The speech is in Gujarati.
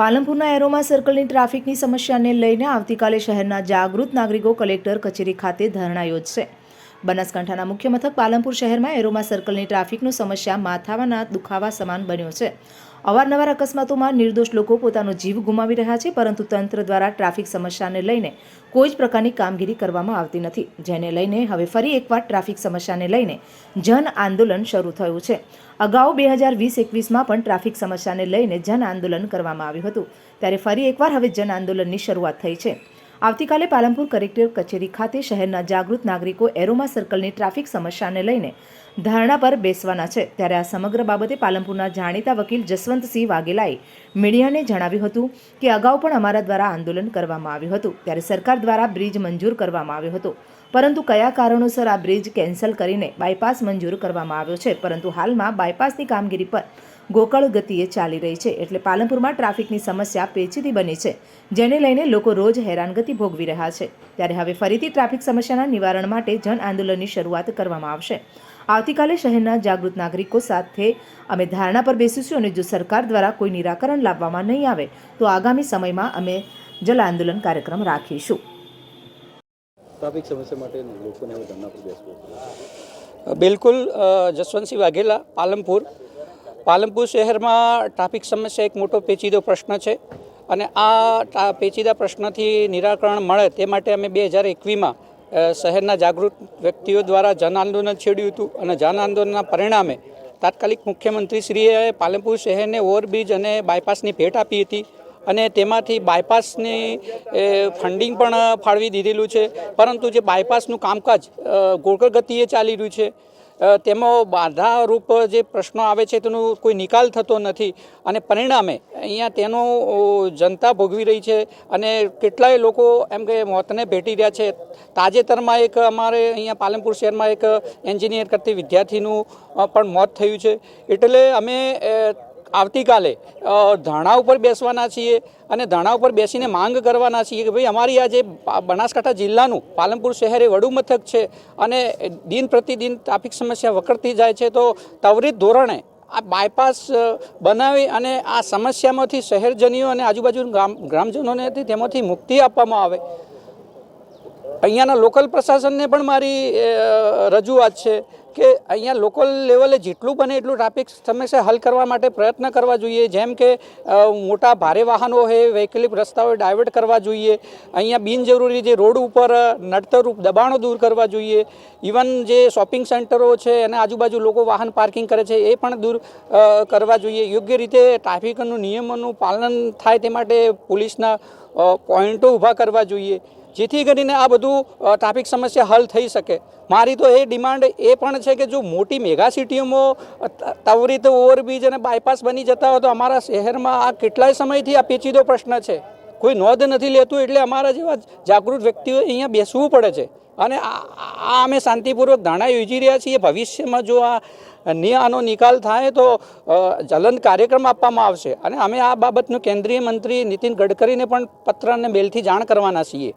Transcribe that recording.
પાલનપુરના એરોમા સર્કલની ટ્રાફિકની સમસ્યાને લઈને આવતીકાલે શહેરના જાગૃત નાગરિકો કલેક્ટર કચેરી ખાતે ધરણા યોજશે. બનાસકાંઠાના મુખ્ય મથક પાલનપુર શહેરમાં એરોમા સર્કલની ટ્રાફિકનો સમસ્યા માથાવાના દુખાવા સમાન બન્યો છે. અવારનવાર અકસ્માતોમાં નિર્દોષ લોકો પોતાનો જીવ ગુમાવી રહ્યા છે, પરંતુ તંત્ર દ્વારા ટ્રાફિક સમસ્યાને લઈને કોઈ જ પ્રકારની કામગીરી કરવામાં આવતી નથી. જેને લઈને હવે ફરી એકવાર ટ્રાફિક સમસ્યાને લઈને જન આંદોલન શરૂ થયું છે. અગાઉ બે હજાર વીસ એકવીસમાં પણ ટ્રાફિક સમસ્યાને લઈને જન આંદોલન કરવામાં આવ્યું હતું. ત્યારે ફરી એકવાર હવે જન આંદોલનની શરૂઆત થઈ છે. આવતીકાલે પાલનપુર કલેક્ટર કચેરી ખાતે શહેરના જાગૃત નાગરિકો એરોમા સર્કલની ટ્રાફિક સમસ્યાને લઈને ધારણા પર બેસવાના છે. ત્યારે આ સમગ્ર બાબતે પાલનપુરના જાણીતા વકીલ જસવંતસિંહ વાઘેલાએ મીડિયાને જણાવ્યું હતું કે અગાઉ પણ અમારા દ્વારા આંદોલન કરવામાં આવ્યું હતું. ત્યારે સરકાર દ્વારા બ્રિજ મંજૂર કરવામાં આવ્યો હતો. પરંતુ કયા કારણોસર આ બ્રિજ કેન્સલ કરીને બાયપાસ મંજૂર કરવામાં આવ્યો છે? પરંતુ હાલમાં બાયપાસની કામગીરી પર ગોકળ ગતિએ ચાલી રહી છે એટલે પાલનપુરમાં ટ્રાફિકની સમસ્યા પેચીદી બની છે જેને લઈને લોકો રોજ હેરાનગતિ ભોગવી રહ્યા છે. ત્યારે હવે ફરીથી ટ્રાફિક સમસ્યાના નિવારણ માટે જન આંદોલનની શરૂઆત કરવામાં આવશે. આવતીકાલે શહેરના જાગૃત નાગરિકો સાથે અમે ધારણા પર બેસીશું અને જો સરકાર દ્વારા કોઈ નિરાકરણ લાવવામાં નહીં આવે તો આગામી સમયમાં અમે જલ આંદોલન કાર્યક્રમ રાખીશું. ટ્રાફિક સમસ્યા માટે લોકોને હવે ધરણા પર બેસવું બિલકુલ જસવંતસિંહ વાઘેલા પાલનપુર. પાલનપુર શહેરમાં ટ્રાફિક સમસ્યા એક મોટો પેચીદો પ્રશ્ન છે અને આ પેચીદા પ્રશ્નથી નિરાકરણ મળે તે માટે અમે બે હજાર એકવીસમાં શહેરના જાગૃત વ્યક્તિઓ દ્વારા જન આંદોલન છેડ્યું હતું અને જન આંદોલનના પરિણામે તાત્કાલિક મુખ્યમંત્રીશ્રીએ પાલનપુર શહેરને ઓવરબ્રિજ અને બાયપાસની ભેટ આપી હતી અને તેમાંથી બાયપાસની ફંડિંગ પણ ફાળવી દીધેલું છે. પરંતુ જે બાયપાસનું કામકાજ અ, ગતિએ ચાલી રહ્યું છે તેમાં બાધારૂપ જે પ્રશ્નો આવે છે તેનો કોઈ નિકાલ થતો નથી અને પરિણામે અહીંયા તેનો જનતા ભોગવી રહી છે અને કેટલાય લોકો એમ કે મોતને ભેટી રહ્યા છે. તાજેતરમાં એક અમારે અહીંયા પાલનપુર શહેરમાં એક એન્જિનિયર કરતી વિદ્યાર્થીનું પણ મોત થયું છે. એટલે અમે આવતીકાલે ધાણા ઉપર બેસવાના છીએ અને ધરણા ઉપર બેસીને માંગ કરવાના છીએ કે ભાઈ અમારી આ જે બનાસકાંઠા જિલ્લાનું પાલનપુર શહેર એ વડુ મથક છે અને દિન પ્રતિદિન ટ્રાફિક સમસ્યા વકરતી જાય છે, તો ત્વરિત ધોરણે આ બાયપાસ બનાવી અને આ સમસ્યામાંથી શહેરજનીઓ અને આજુબાજુ ગામ, ગ્રામજનોને તેમાંથી મુક્તિ આપવામાં આવે. અહીંયાના લોકલ પ્રશાસનને પણ મારી રજૂઆત છે. કે અહીંયા લોકલ લેવલે જેટલું બને એટલું ટ્રાફિક સમસ્યા હલ કરવા માટે પ્રયત્ન કરવા જોઈએ. જેમ કે મોટા ભારે વાહનો હોય, વૈકલ્પિક રસ્તાઓ ડાયવર્ટ કરવા જોઈએ. અહીંયા બિનજરૂરી જે રોડ ઉપર નડતરરૂપ દબાણો દૂર કરવા જોઈએ. ઇવન જે શોપિંગ સેન્ટરો છે, અને આજુબાજુ લોકો વાહન પાર્કિંગ કરે છે, એ પણ દૂર કરવા જોઈએ. યોગ્ય રીતે ટ્રાફિકનું નિયમોનું પાલન થાય તે માટે પોલીસના પોઈન્ટો ઊભા કરવા જોઈએ. જેથી કરીને આ બધું ટ્રાફિક સમસ્યા હલ થઈ શકે. મારી તો એ ડિમાન્ડ એ પણ છે કે જો મોટી મેગા સિટીઓમાં અ, ઓવરબ્રિજ અને બાયપાસ બની જતા હોય તો અમારા શહેરમાં આ કેટલાય સમયથી આ પેચીદો પ્રશ્ન છે. કોઈ નોંધ નથી લેતું એટલે અમારા જેવા જાગૃત વ્યક્તિઓ અહીંયા બેસવું પડે છે. અને આ અમે શાંતિપૂર્વક ધારણા યોજી રહ્યા છીએ. ભવિષ્યમાં જો આ આનો નિકાલ થાય તો જલંદ કાર્યક્રમ આપવામાં આવશે. અને અમે આ બાબતનું કેન્દ્રીય મંત્રી નીતિન ગડકરીને પણ પત્ર અને મેલથી જાણ કરવાના છીએ.